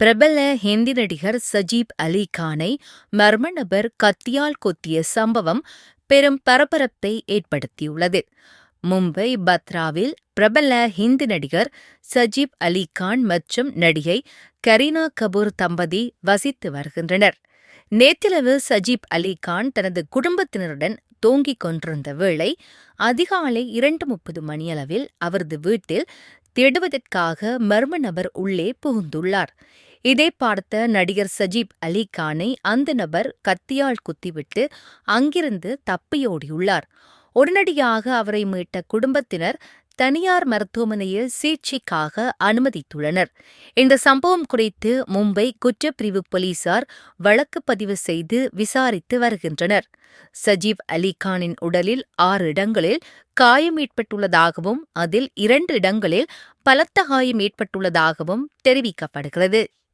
பிரபல ஹிந்தி நடிகர் சஜீப் அலி கானை மர்ம நபர் கத்தியால் கொத்திய சம்பவம் பெரும் பரபரப்பை ஏற்படுத்தியுள்ளது. மும்பை பத்ராவில் பிரபல ஹிந்தி நடிகர் சஜீப் அலி கான் மற்றும் நடிகை கரீனா கபூர் தம்பதி வசித்து வருகின்றனர். நேற்றிரவு சஜீப் அலி கான் தனது குடும்பத்தினருடன் தூங்கிக் கொண்டிருந்த வேளை அதிகாலை இரண்டு முப்பது மணியளவில் அவரது வீட்டில் தேடுவதற்காக மர்ம நபர் உள்ளே புகுந்துள்ளார். இதை பார்த்த நடிகர் சஜீப் அலி கானை அந்த நபர் கத்தியால் குத்திவிட்டு அங்கிருந்து தப்பியோடியுள்ளார் உடனடியாக அவரை மீட்ட குடும்பத்தினர் தனியார் மருத்துவமனையில் சிகிச்சைக்காக அனுமதித்துள்ளனர். இந்த சம்பவம் குறித்து மும்பை குற்றப்பிரிவு போலீசார் வழக்கு பதிவு செய்து விசாரித்து வருகின்றனர். சஜீப் அலி கானின் உடலில் ஆறு இடங்களில் காயம் ஏற்பட்டுள்ளதாகவும் அதில் இரண்டு இடங்களில் பலத்த காயம் ஏற்பட்டுள்ளதாகவும் தெரிவிக்கப்படுகிறது.